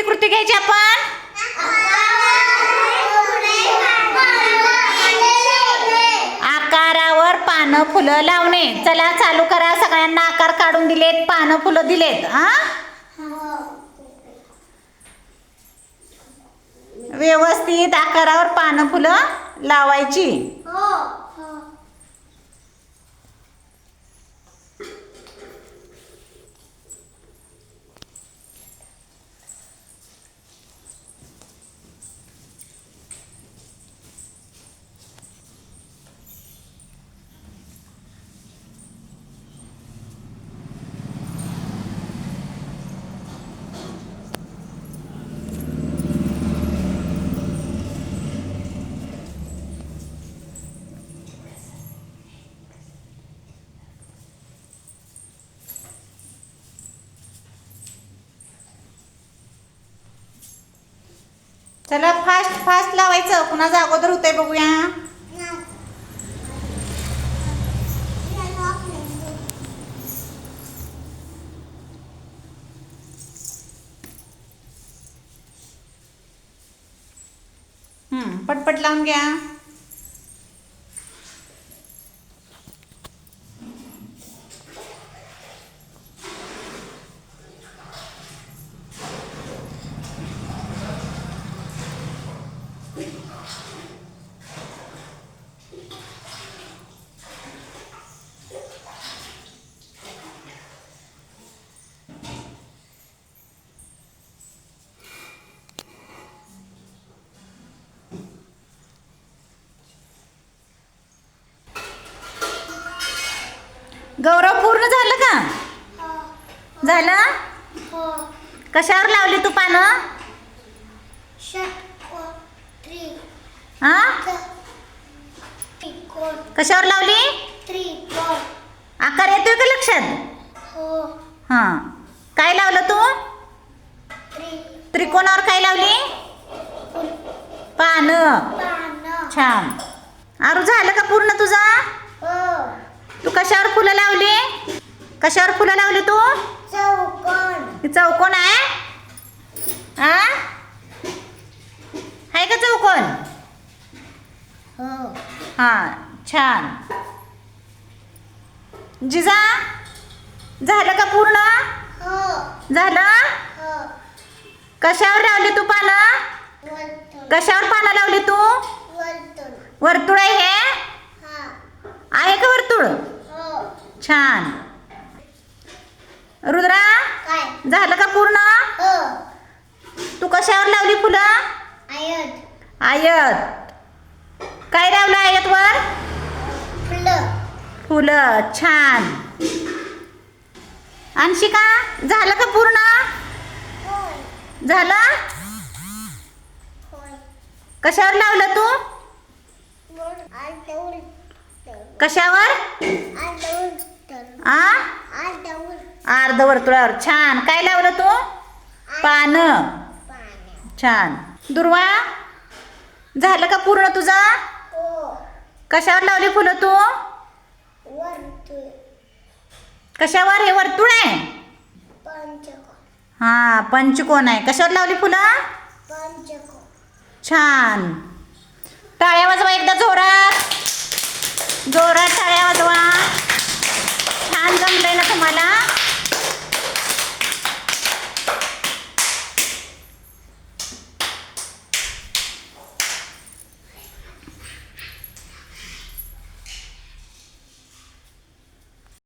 कुठली कृती घ्यायची आपण? आकारावर पानं फुलं लावणे. चला चालू करा. सगळ्यांना आकार काढून दिलेत पानं फुलं दिलेत हा? व्यवस्थित आकारावर पानं फुलं लावायची. चला फास्ट फास्ट लावायचं. कुणाचं अगोदर होतंय बघूया. हम्म, पटपट लावून घ्या गौरव पूर्ण झालं का झालं कशावर लावली तू पानं? हा? कशावर लावली? आकार येतोय का लक्षात? हा. काय लावलं तू? त्रिकोणावर काय लावली? पानं. छान. आरू झालं का पूर्ण तुझा? तू कशावर फुलं लावली? कशावर फुलं लावली तू? ही चौकोन आहे? हा? आहे का चौकोन? हा. छान. जिजा झालं का पूर्ण? झालं? कशावर लावली तू पानं? कशावर पानं लावली तू? वर्तुळ आहे हे? आहे का वर्तुळ? छान. झालं का पूर्ण? तू कशावर लावली फुलं? आयत. काय लावलं आयतवर? फुलं. छान. अंशिका झालं का पूर्ण? झालं? कशावर लावलं तू? कशावर? आ? अर्धवर्तुळावर छान. काय लावलं तू? पानं. छान. दुर्वा झालं का पूर्ण तुझं? कशावर लावली फुलं तू? कशावर? हे वर्तुळ आहे. हा पंचकोन आहे. कशावर लावली फुलं? छान. टाळ्या वाजवा एकदा जोरात. जोरात टाळ्या वाजवा. छान जमलंय ना तुम्हाला?